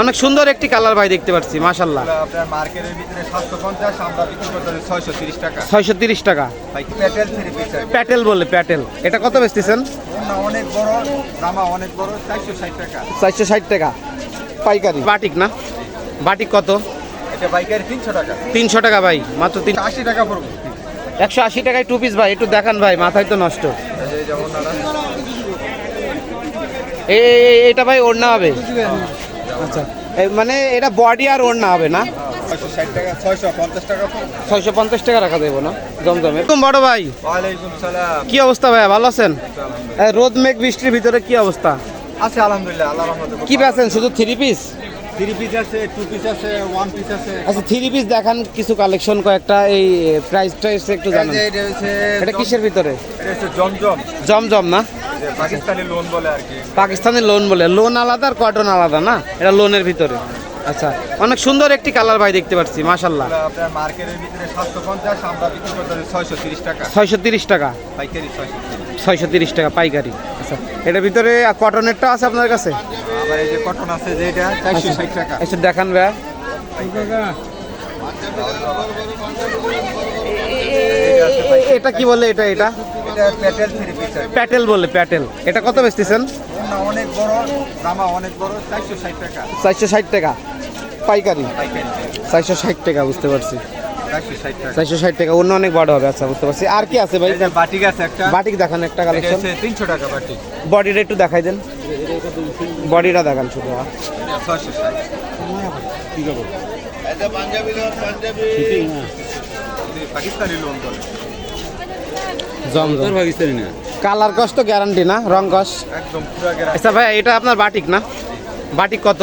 অনেক সুন্দর একটি কালার ভাই দেখতে পাচ্ছি মাশাল্লাহ আপনার মার্কেটের ভিতরে সাতশো পঞ্চাশ আমরা বিক্রি করতে ছয়শো তিরিশ টাকা। ছয়শো তিরিশ টাকা। ভাই প্যাটেল থ্রি পিস প্যাটেল বলে প্যাটেল। এটা কত বেচতেছেন? অনেক বড় জামা অনেক বড় চারশো ষাট টাকা। চারশো ষাট টাকা। পাইকারি। বাটিক না? বাটিক কত? এটা বাইকারি তিনশো টাকা। তিনশো টাকা ভাই মাত্র তিন আশি টাকা পড়ব। একশো আশি টাকায় টু পিস ভাই একটু দেখান ভাই মাথায় তো নষ্ট। এই যেমন এটা ভাই ওড়না হবে। আচ্ছা। মানে এটা বডি আর ওড়না হবে না? ছয়শো পঞ্চাশ টাকা পড়ব। পঞ্চাশ টাকা রাখা দেবো না জমজমের একদম বড় ভাই। কি অবস্থা ভাইয়া ভালো আছেন? রোদ মেঘ বৃষ্টির ভিতরে কি অবস্থা? আছে আলহামদুলিল্লাহ আল্লাহ কি বেচেন শুধু থ্রি পিস থ্রি পিস আছে টু পিস আছে ওয়ান পিস আছে। আচ্ছা থ্রি পিস দেখান কিছু কালেকশন কয়েকটা এই প্রাইস টাইস একটু জানান। এটা কিসের ভিতরে? এটা জমজম। জমজম না? পাকিস্তানি লোন বলে আর কি। পাকিস্তানি লোন বলে। লোন আলাদা আর কটন আলাদা না? এটা লোনের ভিতরে। আচ্ছা অনেক সুন্দর একটি কালার ভাই দেখতে পাচ্ছি মাশাল্লাহ আপনার মার্কেটের ভিতরে সাতশো পঞ্চাশ আমরা বিক্রি করতে ছয়শো তিরিশ টাকা। ছয়শো তিরিশ টাকা? পাইকারি টাকা আচ্ছা এটার ভিতরে কটনেরটা আছে আপনার কাছে? আবার এই যে কটন আছে যেটা চারশো ষাট টাকা। একটু দেখান ভাইয়া এ- এটা কি বলে এটা এটা? প্যাটেল বলে প্যাটেল এটা কত বেচতেছেন? অনেক বড় জামা অনেক বড় চারশো ষাট টাকা। চারশো ষাট টাকা। পাইকারি? চারশো ষাট টাকা বুঝতে পারছি। চারশো ষাট টাকা। অন্য অনেক বড় হবে আচ্ছা বুঝতে পারছি। আর কি আছে ভাই? বাটিক আছে একটা। বাটিক দেখান একটা কালেকশন তিনশো টাকা বাটিক। বডিটা একটু দেখাই দেন। বডিটা দেখান শুধু হ্যাঁ। ছয়শো ষাট। পাকিস্তানি লোন বলে। জমজম কালার কস তো গ্যারান্টি না রং কস। একদম আচ্ছা ভাই এটা আপনার বাটিক না? বাটিক কত?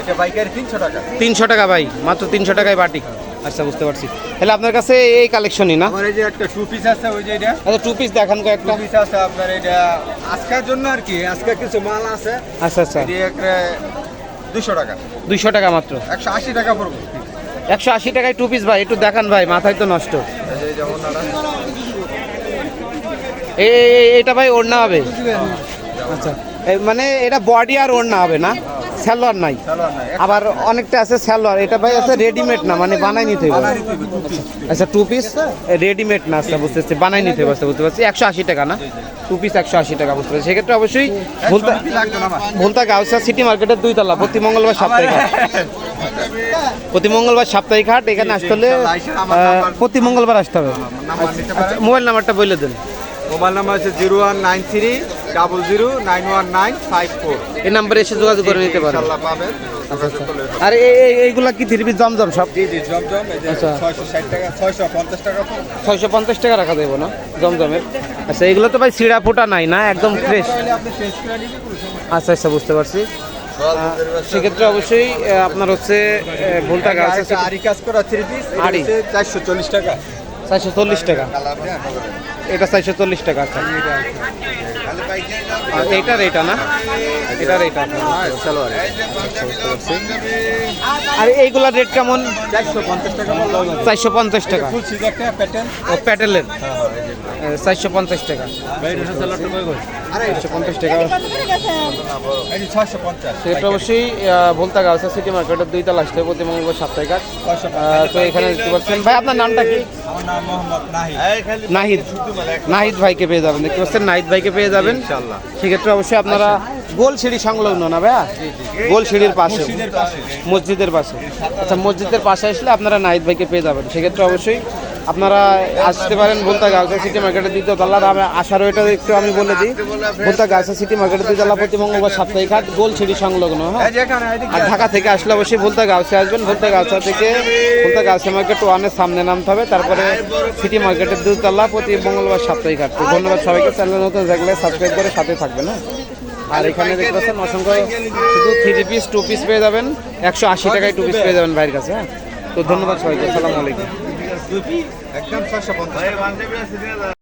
এটা বাইকারি তিনশো টাকা। তিনশো টাকা ভাই মাত্র তিনশো টাকায় বাটিক। আচ্ছা বুঝতে পারছি। তাহলে আপনার কাছে এই কালেকশনই না? আমার এই যে একটা টু পিস আছে ওই যে এটা। আচ্ছা টু পিস দেখান টু কয়েকটা পিস আছে আপনার এটা। আজকের জন্য আর কি আজকে কিছু মাল আছে। আচ্ছা আচ্ছা। এটি একটা দুশো টাকা। দুইশো টাকা মাত্র। একশো আশি টাকা পড়ব। একশো আশি টাকায় টু পিস ভাই একটু দেখান ভাই মাথায় তো নষ্ট। এই যে যেমন এটা ভাই ওড়না হবে। আচ্ছা। মানে এটা বডি আর ওড়না হবে না? স্যালোয়ার নাই। আবার অনেকটা আছে স্যালোয়ার এটা ভাই আছে রেডিমেড না মানে বানাই নিতে হবে। আচ্ছা টু পিস রেডিমেড না আচ্ছা বুঝতে পারছি বানাই নিতে হবে আচ্ছা, বুঝতে পারছি। একশো আশি টাকা না? টু পিস একশো আশি টাকা বুঝতে পারছি। সেক্ষেত্রে অবশ্যই ভুলতা। ভুলতা গাউসা সিটি মার্কেটের দুই তলা প্রতি মঙ্গলবার সাপ্তাহিক হাট। প্রতি মঙ্গলবার সাপ্তাহিক হাট এখানে আসতে হলে প্রতি মঙ্গলবার আসতে হবে। মোবাইল নাম্বারটা বলে দেন। মোবাইল নাম্বার হচ্ছে zero one nine three double zero nine one nine five four. এই নাম্বারে এসে যোগাযোগ করে নিতে পারেন পাবেন। করলে হবে। আর এই এই- এইগুলা কি থ্রি পিস জমজম সব? জি জি জমজম। এই যে আচ্ছা। ছয়শো ষাট টাকা ছয়শো পঞ্চাশ টাকা রাখা দেবো না জমজমের? আচ্ছা এগুলো তো ভাই সিড়া ফুটা নাই না? একদম ফ্রেশ আচ্ছা আচ্ছা বুঝতে পারছি। সেক্ষেত্রে অবশ্যই আপনার হচ্ছে ভুলটা। গাছ আরেকটা আরি কাজ করা থ্রি পিস আরি। চারশো চল্লিশ টাকা। চারশো চল্লিশ টাকা। এটা চারশো চল্লিশ টাকা আচ্ছা এটার এটা না? এটার এটা আর এইগুলার রেট কেমন? চারশো পঞ্চাশ টাকা। চারশো পঞ্চাশ টাকা। ও প্যাটেলের চারশো পঞ্চাশ টাকা। চারশো পঞ্চাশ টাকা। সেটা অবশ্যই ভুলতা গাছ সিটি মার্কেটের দুই তলা আসতে প্রতি মঙ্গলবার সাপ্তাহিক তো এখানে দেখতে পাচ্ছেন ভাই আপনার নামটা কি? আমার নাম মোহাম্মদ নাহি নাহিদ। নাহিদ ভাইকে পেয়ে যাবেন। দেখতে পাচ্ছেন নাহিদ ভাইকে পেয়ে যাবেন। সেক্ষেত্রে অবশ্যই আপনারা গোল সিঁড়ি সংলগ্ন না ভাইয়া? গোল সিঁড়ির পাশে। মসজিদের পাশে। মসজিদের পাশে। আচ্ছা মসজিদের পাশে আসলে আপনারা নাহিদ ভাইকে পেয়ে যাবেন। সেক্ষেত্রে অবশ্যই আপনারা আসতে পারেন বলতা গাউসা সিটি মার্কেটের দ্বিতীয় তলা আমি আসার ওইটা একটু আমি বলে দিই। বলতা গাউসা সিটি মার্কেটের দ্বিতীয় তলা প্রতি মঙ্গলবার সাপ্তাহিক হাট গোল সিঁড়ি সংলগ্ন হ্যাঁ? আর ঢাকা থেকে আসলে অবশ্যই ভুলতা গাউসে আসবেন। ভুলতা গাউসা থেকে ভুলতা গাউসে মার্কেট ওয়ানের সামনে নামতে হবে। তারপরে সিটি মার্কেটের দুতলা প্রতি মঙ্গলবার সাপ্তাহিক হাট। তো ধন্যবাদ সবাইকে। চ্যানেল নতুন দেখলে সাবস্ক্রাইব করে সাথে থাকবেন হ্যাঁ? আর এখানে দেখতে পাচ্ছেন অসংখ্য শুধু থ্রি পিস টু পিস পেয়ে যাবেন। একশো আশি টাকায় টু পিস পেয়ে যাবেন বাইরের কাছে হ্যাঁ? তো ধন্যবাদ সবাইকে। আসসালামু আলাইকুম। একদম ছয়শো পঞ্চাশ